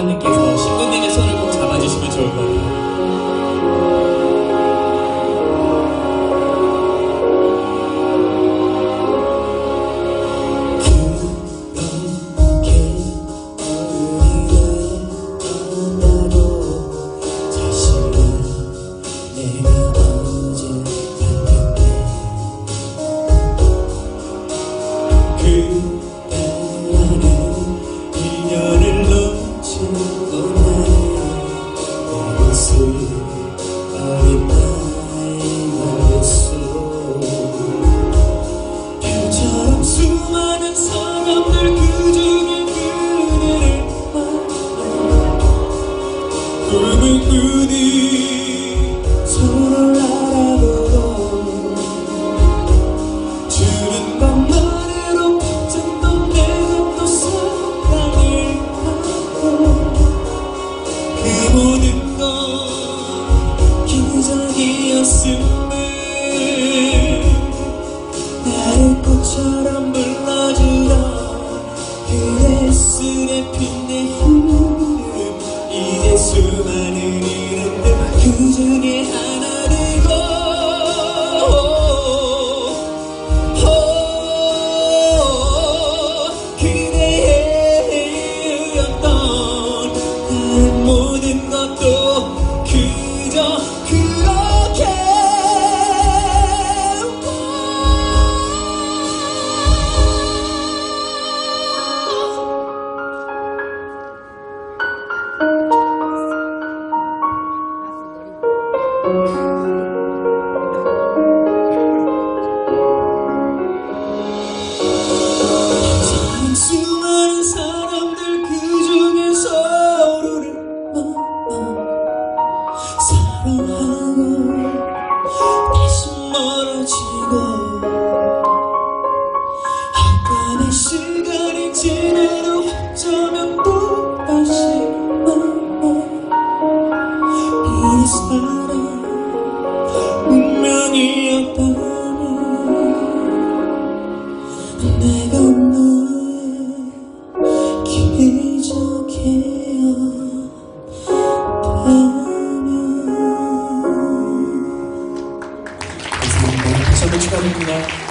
원장님께서 신부님의 손을 꼭 잡아주시면 좋을 거예요. 그 soul. 그저 그렇게 봐. 사랑 운명이었다면 내가 너의 기적이었다면 감사합니다. 다시 한번 축하드립니다.